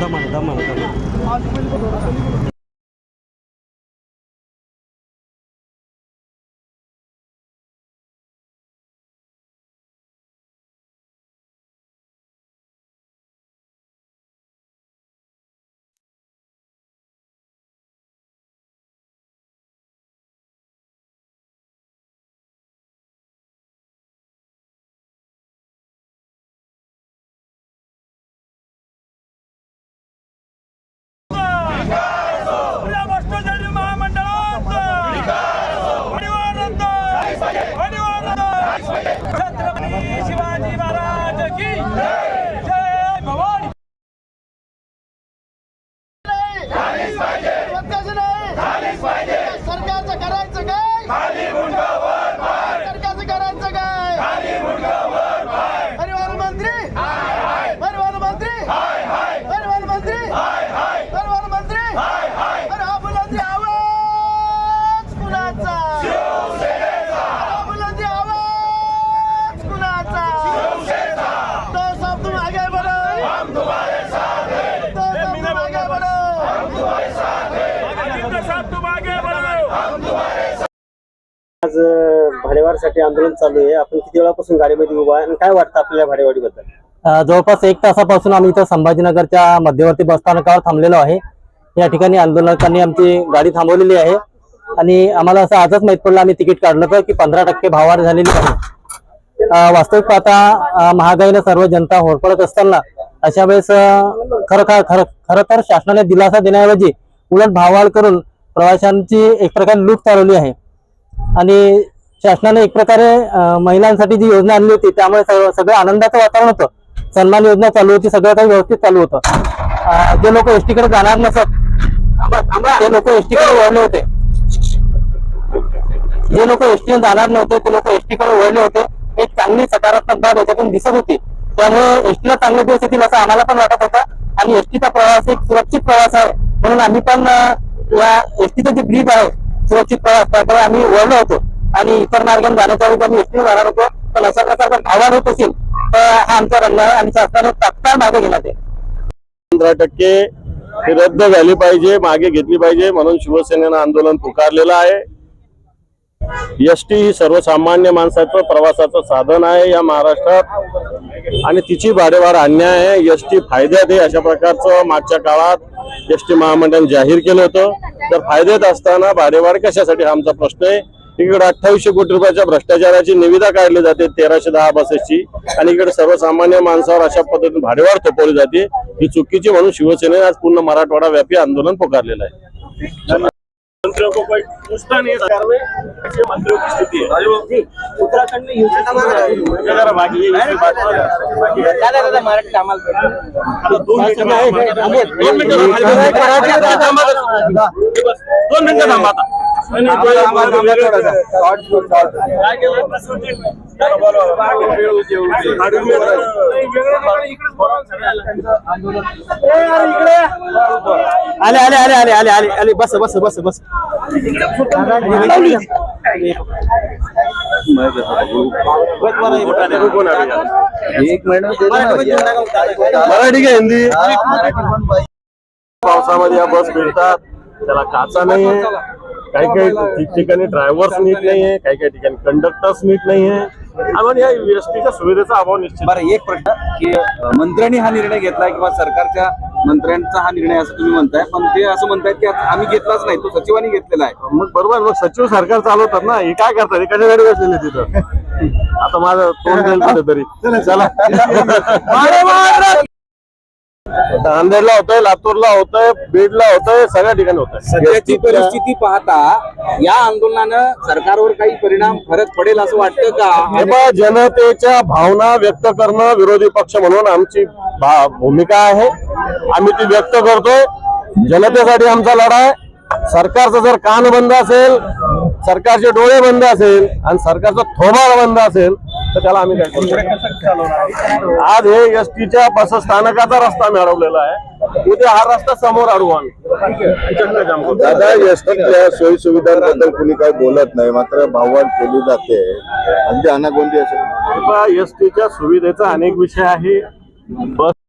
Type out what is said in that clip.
Damana, damana, damana. आज भाडेवाडीसाठी आंदोलन चालू आहे. आपण किती वेळापासून गाडीमध्ये उभा आहे आणि काय वाटतं आपल्याला भाडेवाडीबद्दल जवळपास एक तासापासून आम्ही इथं संभाजीनगरच्या मध्यवर्ती बसस्थानकावर थांबलेलो आहे. या ठिकाणी आंदोलकांनी आमची गाडी थांबवलेली आहे. आणि आम्हाला असं आजच माहीत पडलं आम्ही तिकीट काढलं तर की पंधरा टक्के भाववाढ झालेली आहे. वास्तविक पाहता महागाईनं सर्व जनता होरपडत असताना अशा वेळेस खरं खरं खरं तर शासनाने दिलासा देण्याऐवजी उलट भाववाढ करून प्रवाशांची एक प्रकारे लूट चालवली आहे. आणि शासनाने एक प्रकारे महिलांसाठी जी योजना आणली होती त्यामुळे सगळं आनंदाचं वातावरण होतं. सन्मान योजना चालू होती सगळं काही व्यवस्थित चालू होतं. जे लोक एसटी कडे जाणार नसत ते लोक एसटीकडे वळले होते जे लोक एसटी जाणार नव्हते ते लोक एसटी कडे वळले होते. एक चांगली सकारात्मक बाब याच्यातून दिसत होती. त्यामुळे एसटीला चांगले दिवस येतील असं आम्हाला पण वाटत होतं. आणि एसटीचा प्रवास एक सुरक्षित प्रवास आहे. म्हणून आम्ही पण या एसटीचं जे ब्रीज आहे सुरक्षित प्रकारे आम्ही वळलो होतो. आणि इतर मार्गाने जाण्याचा रूप आम्ही एसटीने जाणार होतो. पण अशा प्रकारचा भावाड होत असेल तर हा आमचा रंग आमचा असताना तात्काळ मागे गेला ते. पंधरा टक्के रद्द झाली पाहिजे मागे घेतली पाहिजे म्हणून शिवसेनेनं आंदोलन पुकारलेलं आहे. एसटी ही सर्वसामान्य माणसाचं प्रवासाचं साधन आहे या महाराष्ट्रात. आणि तिची भाडेवाढ अन्याय आहे. एसटी फायद्यात आहे अशा प्रकारचं मागच्या काळात एसटी महामंडळ जाहीर केलं होतं. तर फायद्यात असताना भाडेवाढ कशासाठी? हा आमचा प्रश्न आहे. इकडे अठ्ठावीसशे कोटी रुपयाच्या भ्रष्टाचाराची निविदा काढली जाते तेराशे दहा बसेसची. आणि इकडे सर्वसामान्य माणसावर अशा पद्धतीने भाडेवाढ थोपवली जाते. ही चुकीची म्हणून शिवसेनेने आज पूर्ण मराठवाडा व्यापी आंदोलन पुकारलेलं आहे. मंत्रियों को कोई पूछता नहीं है की स्थिति है उत्तराखंड में है। दोन मिनिटं थांबा. दोन मिनिटं थांबा. नाही, नाही. आले आले आले आले आले आले आले बस बस बस बस? एक मिनिट मराठी का हिंदी पावसामध्ये या बस फिरतात त्याला काचा नाहीये काही काही ठिकठिकाणी ड्रायव्हर्स नीट नाहीये काही काही ठिकाणी कंडक्टर्स नीट नाहीये. आणि या एसटीच्या सुविधेचा अभाव निश्चित. बरं एक प्रश्न की मंत्र्यांनी हा निर्णय घेतलाय किंवा सरकारच्या मंत्र्यांचा हा निर्णय असं तुम्ही म्हणताय पण ते असं म्हणतायत की आम्ही घेतलाच नाही तो सचिवांनी घेतलेला आहे. मग बरोबर मग सचिव सरकार चालवतात ना हे काय करतात? हे कशासाठी बसलेले तिथं? आता माझं तोंड जाईल कुठेतरी. चला. नांदेडला होतंय लातूरला होतंय बीडला होतंय सगळ्या ठिकाणी होतंय. सध्याची परिस्थिती पाहता या आंदोलनानं सरकारवर काही परिणाम फरक पडेल असं वाटतं का? हे जनतेच्या भावना व्यक्त करणं विरोधी पक्ष म्हणून आमची भूमिका आहे. आम्ही ती व्यक्त करतोय. जनतेसाठी आमचा लढा आहे. सरकारचा जर कान बंद असेल सरकारचे डोळे बंद असेल आणि सरकारचा थोबाड बंद असेल तर त्याला आम्ही काय करू शकतो? आज हे एस टीच्या बसस्थानकाचा रस्ता मिळवलेला आहे. उद्या हा रस्ता समोर अडवू आम्ही. दादा एसटीच्या सोयी सुविधांबद्दल कुणी काही बोलत नाही मात्र भाववाढ केली जाते. अगदी अनागोंदी असेल. एस टीच्या सुविधेचा अनेक विषय आहे. बस